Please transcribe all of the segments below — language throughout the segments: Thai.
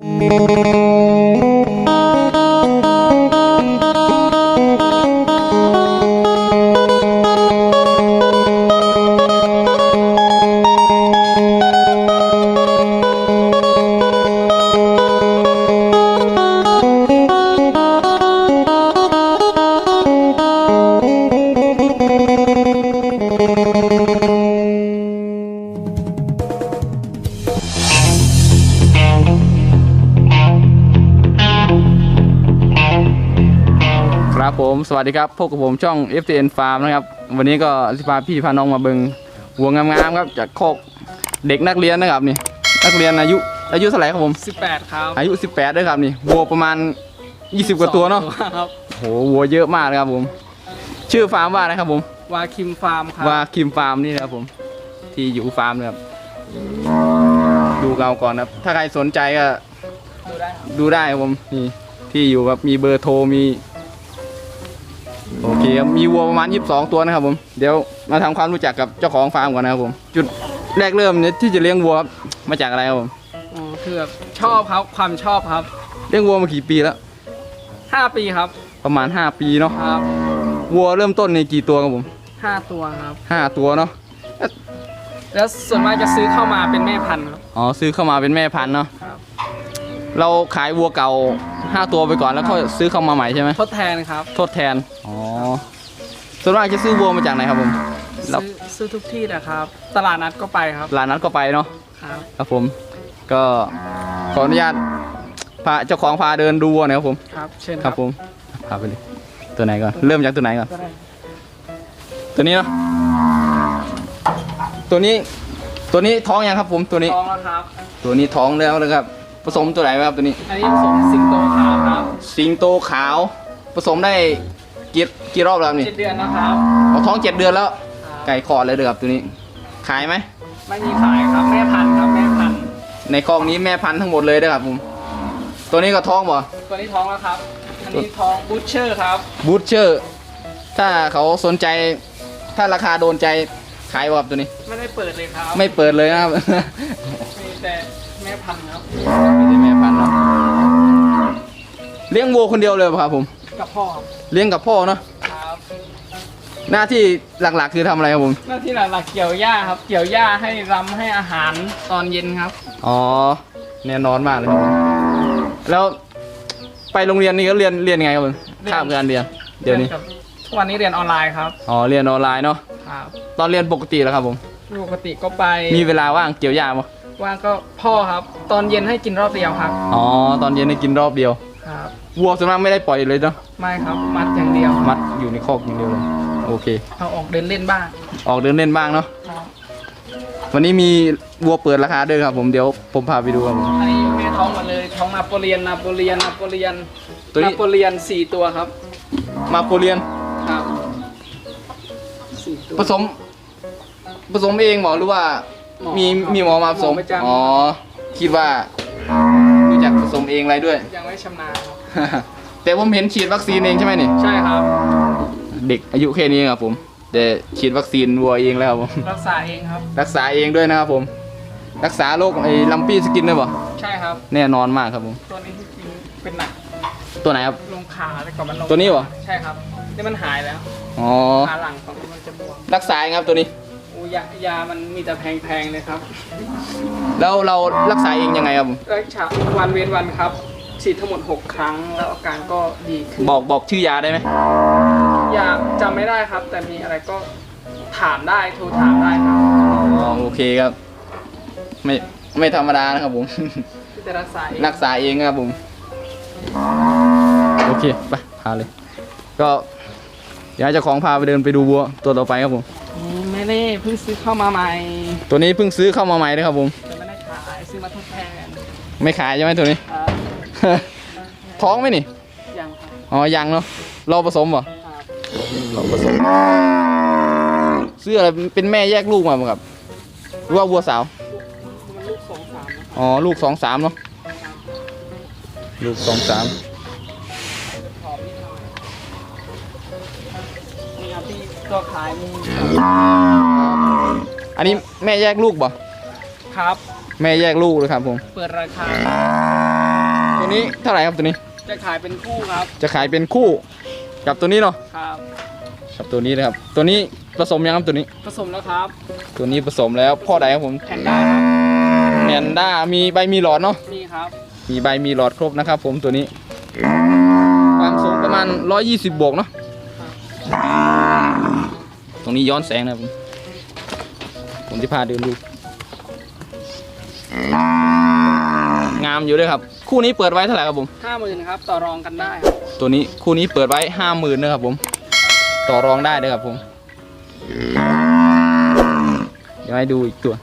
ค สวัสดีครับพบกับผมช่อง FTN Farm นะครับ วันนี้ก็สิพาพี่พาน้องมาเบิงวัวงามๆครับจากโคกเด็กนักเรียนนะครับนี่ นักเรียนอายุ อายุเท่าไหร่ครับผม18 ครับอายุ 18ด้วยครับนี่วัวประมาณ 20 กว่าตัวเนาะสองครับโหวัวเยอะมากเลยครับผม ชื่อฟาร์มว่าอะไรครับผม วาคิมฟาร์มครับว่าคิมฟาร์มนี่นะครับผม ที่อยู่ฟาร์มนะครับดูเราก่อนนะครับ ถ้าใครสนใจก็ดูได้ครับดูได้ครับผมนี่ที่อยู่ครับมีเบอร์โทรมี โอเคครับมีวัวประมาณ 22 ตัวนะครับผมเดี๋ยวมาทำความรู้จักกับเจ้าของฟาร์มก่อนนะครับผม จุดแรกเริ่มเนี่ยที่จะเลี้ยงวัวครับมาจากอะไรครับผมอ๋อคือแบบชอบครับความชอบครับ เลี้ยงวัวมากี่ปีแล้ว 5 ปีครับ ประมาณ 5 ปีเนาะครับวัวเริ่มต้นในกี่ตัวครับผม5ตัวครับ 5 ตัวเนาะแล้วส่วนมากจะซื้อเข้ามาเป็นแม่พันธุ์ครับอ๋อซื้อเข้ามาเป็นแม่พันธุ์เนาะครับ เราขายวัวเก่า 5 ตัวไปก่อนแล้วก็ซื้อเข้ามาใหม่ใช่ไหมทดแทนครับทดแทนอ๋อส่วนมากจะซื้อวัวมาจากไหนครับผมครับซื้อซื้อทุกที่นะครับ ตลาดนัดก็ไปครับร้านนั้นก็ไปเนาะครับครับผม ก็ขออนุญาตพาเจ้าของพาเดินดูวัวหน่อยครับผมครับเชิญครับผมพาไปเลยตัวไหนก่อนเริ่มจากตัวไหนก่อนก็ได้ตัวนี้เนาะตัวนี้ตัวนี้ท้องยังครับผมตัวนี้ท้องแล้วครับ ตัวนี้ท้องแล้วนะครับ ผสมตัวไหนครับตัวนี้ อันนี้ผสมสิงโตขาวครับสิงโตขาว ผสมได้กี่กี่รอบแล้วครับนี่เจ็ดเดือนนะครับเอาท้องเจ็ดเดือนแล้ว ครับไก่คลอดเลยเด้อครับตัวนี้ ขายไหม ไม่มีขายครับแม่พันธุ์ครับแม่พันธุ์ในคอกนี้แม่พันธุ์ทั้งหมดเลยเด้อครับผม ตัวนี้ก็ท้องบ่ ตัวนี้ท้องแล้วครับ อันนี้ท้องบูชเชอร์ครับบูชเชอร์ ถ้าเขาสนใจ ถ้าราคาโดนใจขายบ่ครับตัวนี้ ไม่ได้เปิดเลยครับไม่เปิดเลยนะครับ มีแต่แม่พันธุ์ครับไม่ได้แม่พันธุ์เนาะเลี้ยงวัวคนเดียวเลยป่ะครับผมกับพ่อครับเลี้ยงกับพ่อเนาะครับหน้าที่หลักๆคือทำอะไรครับผมหน้าที่หลักๆเกี่ยวหญ้าครับ เกี่ยวหญ้าให้รำให้อาหารตอนเย็นครับ อ๋อแน่นอนมากเลยครับผมแล้วไปโรงเรียนนี่ก็เรียนเรียนไงครับผมข้ามการเรียน เดี๋ยวนี้กับทุกวันนี้เรียนออนไลน์ครับอ๋อเรียนออนไลน์เนาะครับตอนเรียนปกติแล้วครับผม ปกติก็ไปมีเวลาว่างเกี่ยวหญ้าปะ ว่างก็พ่อครับ ตอนเย็นให้กินรอบเดียวครับ อ๋อ ตอนเย็นได้กินรอบเดียว ครับ วัวส่วนมากไม่ได้ปล่อยเลยเนาะ ไม่ครับ มัดอย่างเดียว มัดอยู่ในคอกอย่างเดียวเลย โอเค เอาออกเดินเล่นบ้าง ออกเดินเล่นบ้างเนาะ ครับ วันนี้มีวัวเปิดราคาด้วยครับผม เดี๋ยวผมพาไปดูครับผม อันนี้แม่ท้องหมดเลย ท้องนาโปเลียน นาโปเลียน นาโปเลียน ตัวนี้ นาโปเลียนสี่ตัวครับ มาโปเลียน ครับสี่ตัวผสม ผสมเองหมอหรือว่าห มอมีครับมีหมอมาผสมหมอประจำอ๋อคิดว่ารู้จักผสมเองอะไรด้วย ยังไม่ชำนาญครับแต่ผมเห็นฉีดวัคซีนเองใช่ไหมนี่ใช่ครับ เด็กอายุแค่นี้ครับผม แต่ฉีดวัคซีนวัวเองแล้วครับผมรักษาเองครับ รักษาเองด้วยนะครับผม รักษาโรคไอ้ลัมปี้สกินด้วยป่ะใช่ครับ แน่นอนมากครับผมตัวนี้ที่จริงเป็นหนักตัวไหนครับ ลงขาแล้วก็มันลงตัวนี้เหรอ ใช่ครับนี่มันหายแล้วอ๋อขาหลังของมันจะบวมรักษาเองครับตัวนี้อู ยายามันมีแต่แพงๆเลยครับ แล้วเรารักษาเองยังไงครับผมรักษาวันเว้นวันครับฉีดทั้งหมด 6 ครั้งแล้วอาการก็ดีขึ้นบอกบอกชื่อยาได้ไหมยาจำไม่ได้ครับ แต่มีอะไรก็ถามได้โทรถามได้ครับอ๋อโอเคครับ ไม่ไม่ธรรมดานะครับผม ที่จะรักษาเองรักษาเองครับผม โอเค ไปพาเลย ก็อยากจะของพาไปเดินไปดูวัวตัวต่อไปครับผมอืม ไม่ได้เพิ่งซื้อเข้ามาใหม่ตัวนี้เพิ่งซื้อเข้ามาใหม่เลยครับผม แต่ไม่ได้ขายซื้อมาทดแทนไม่ขายใช่ไหมตัวนี้ ครับท้องไหมนี่ ยังครับอ๋อ ยังเนาะ รอผสมป่ะครับรอผสม ซื้ออะไร เป็นแม่แยกลูกมาบ่ครับหรือว่าวัวสาว มันลูกสองสามนะอ๋อ ลูกสองสามเนาะ ลูกสองสาม ตัวขายมีอันนี้แม่แยกลูกป่ะครับ แม่แยกลูกเลยครับผม เปิดราคา ตัวนี้เท่าไหร่ครับตัวนี้ จะขายเป็นคู่ครับ จะขายเป็นคู่ กับตัวนี้เนาะ ครับ กับตัวนี้นะครับ ตัวนี้ผสมยังครับตัวนี้ ผสมแล้วครับ ตัวนี้ผสมแล้วพ่อใดครับผมแผ่นได้ครับแมนด้ามีใบมีหลอดเนาะนี่ครับ มีใบมีหลอดครบนะครับผมตัวนี้ ความสูงประมาณ 120 บวกเนาะต รงนี้ย้อนแสงนะครับผมผมจะพาเดินดู งามอยู่ด้วยครับ คู่นี้เปิดไว้เท่าไหร่ครับผม ห้าหมื่นครับ ต่อรองกันได้ครับตัวนี้คู่นี้เปิดไว้ห้าหมื่นนะครับผม ต่อรองได้เลยครับผม เดี๋ยวให้ดูอีกตัว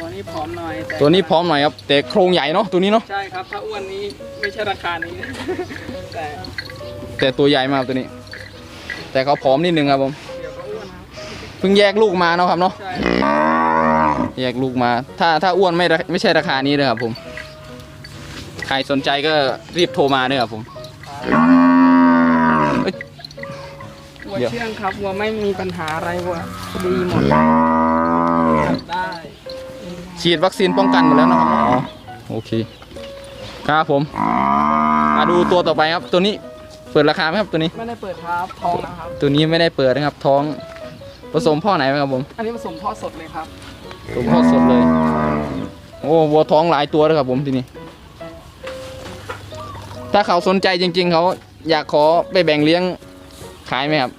ตัวนี้พร้อมหน่อยแตัวนี้พร้อมหน่อยครับ แต่โครงใหญ่เนาะตัวนี้เนาะ ใช่ครับ ถ้าอ้วนนี้ไม่ใช่ราคานี้ แต่แต่ตัวใหญ่มากตัวนี้ แต่เขาผอมนิดนึงครับผม เพิ่งแยกลูกมาเนาะครับเนาะใช่แยกลูกมา ถ้าถ้าอ้วนไม่ราไม่ใช่ราคานี้เลยครับผม ใครสนใจก็รีบโทรมาเลยครับผมวัวเดี๋ยวเชื่องครับวัวไม่มีปัญหาอะไรวัวดีหมดจับได้ฉีดวัคซีนป้องกันหมดแล้วนะครับอ๋อโอเค ครับผม มาดูตัวต่อไปครับ ตัวนี้เปิดราคาไหมครับตัวนี้ ไม่ได้เปิดครับทองนะครับ ตัวนี้ไม่ได้เปิดนะครับท้อง ผสมพ่อไหนไหมครับผมอันนี้ผสมทอดสดเลยครับผสมพ่อสดเลย โอ้วัวท้องหลายตัวเลยครับผมที่นี่ถ้าเขาสนใจจริง ๆ เขาอยากขอไปแบ่งเลี้ยงขายไหมครับ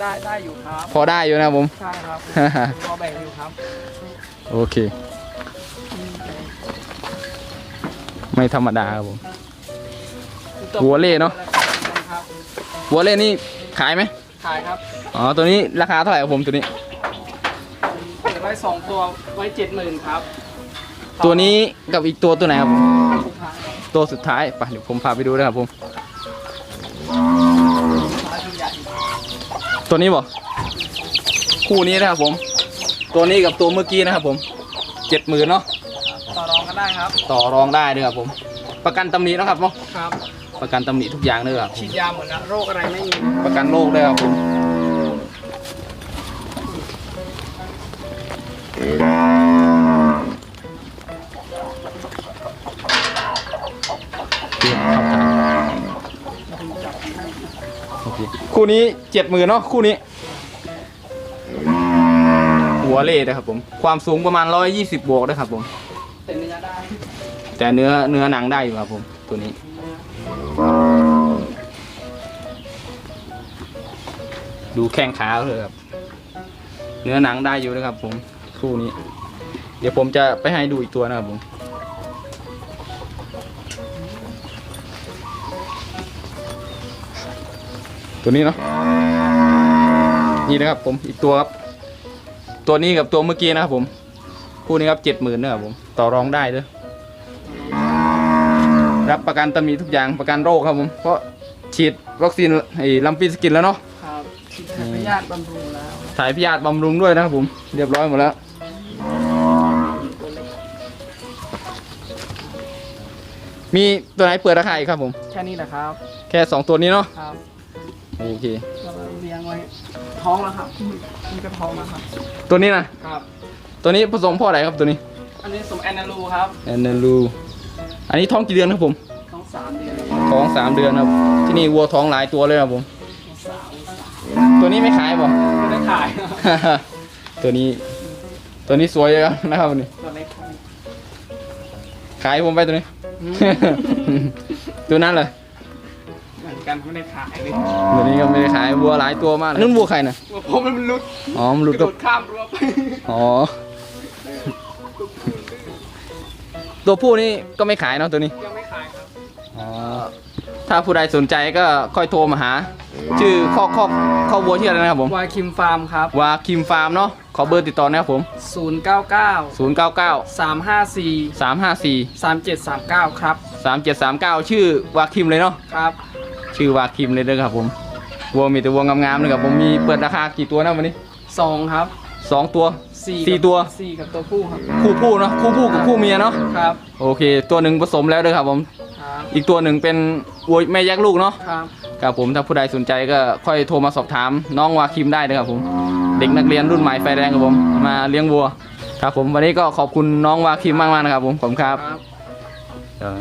ได้ได้อยู่ครับพอได้อยู่นะครับผม ใช่ครับพอแบ่งอยู่ครับ โอเค ไม่ธรรมดาครับผมหัวเล่เนอะครับวัวเล่นนี่ขายไหม ขายครับอ๋อตัวนี้ราคาเท่าไหร่ครับผมตัวนี้เปิดไว้สองตัวไว้เจ็ดหมื่นครับตัวนี้กับอีกตัวตัวไหนครับผมสุดท้ายตัวสุดท้ายไปเดี๋ยวผมพาไปดูนะครับผม สุดท้ายตัวใหญ่ตัวนี้บ่คู่นี้นะครับผม ตัวนี้กับตัวเมื่อกี้นะครับผมเจ็ดหมื่นเนาะต่อรองกันได้ครับ ต่อรองได้ด้วยครับผม ประกันตำหนิเนาะครับเนาะครับ ประกันตำหนิทุกอย่างเลยครับฉีดยาหมดแล้วโรคอะไรไม่มีนะครับประกันโรคด้วยครับผมโอเคคู่นี้เจ็ดหมื่นเนาะคู่นี้ หัวเล่นะครับผม ความสูงประมาณ120บวกนะครับผม แต่เนื้อได้ แต่เนื้อเนื้อหนังได้อยู่ครับผม ตัวนี้ ดูแข้งขาเลยครับ เนื้อหนังได้อยู่นะครับ ผมคู่นี้ เดี๋ยวผมจะไปให้ดูอีกตัวนะครับผมตัวนี้เนาะนี่นะครับ ผมอีกตัวครับ ตัวนี้กับตัวเมื่อกี้นะครับ ผมคู่นี้ครับเจ็ดหมื่นนะครับผมต่อรองได้เด้อรับประกันตำหนิทุกอย่างประกันโรคครับผมเพราะฉีดวัคซีนไอ้ลัมปีสกินแล้วเนาะ ครับฉีดพยาธิบำรุงแล้วถ่ายพยาธิบำรุงด้วยนะครับผม เรียบร้อยหมดแล้วตัวเล็กมีตัวไหนเปิดราคาอีกครับผม แค่นี้แหละครับ แค่สองตัวนี้เนาะครับโอเค เราเลี้ยงไว้ท้องแล้วครับนี่ก็ท้องแล้วครับตัวนี้นะครับ ตัวนี้ผสมพ่อไหนครับตัวนี้อันนี้สมแอนนาลูครับแอนนาลูอันนี้ท้องกี่เดือนครับผมท้องสามเดือนท้องสามเดือนครับ ที่นี่วัวท้องหลายตัวเลยครับผมท้องสาม ตัวนี้ไม่ขายบ่ ไม่ได้ขายครับตัวนี้ ตัวนี้สวยเลยครับนะครับวันนี้ตัวเล็กครับขายผมไปตัวนี้อืมตัวนั้นเลยเหมือนกันไม่ได้ขายเลยตัวนี้ก็ไม่ได้ขายวัวหลายตัวมากเลยนั่นวัวใครนะว่าผมมันหลุดอ๋อมันหลุดกระกับโดดข้ามรั้วไปอ๋อตัวผู้นี่ก็ไม่ขายเนาะตัวนี้ยัง ถ้าผู้ใดสนใจก็ค่อยโทรมาหา ชื่อข้อข้อข้อวัวชื่ออะไรนะครับผมวายคิมฟาร์มครับ วาคิมฟาร์มเนาะขอเบอร์ติดต่อนะครับผม 099 099 354 354 3739 ครับ 3739 ชื่อวาคิมเลยเนาะครับ ชื่อวาคิมเลยเด้อครับผมวัวมีแต่วัวงามๆเลยครับผมมีเปิดราคากี่ตัวนะวันนี้2ครับสองตัว4สี่ตัวสี่กับตัวผู้ครับ คู่ผู้เนาะคู่ผู้กับคู่เมียเนาะครับโอเค ตัวหนึ่งผสมแล้วเด้อครับผม ครับอีกตัวหนึ่งเป็นวัวแม่แยกลูกเนาะครับครับผมถ้าผู้ใดสนใจก็ค่อยโทรมาสอบถามน้องวาคิมได้นะครับผมเด็กนักเรียนรุ่นใหม่ไฟแรงครับผมมาเลี้ยงวัวครับผมวันนี้ก็ขอบคุณน้องวาคิมมากๆนะครับผมขอบคุณครับ ครับเออ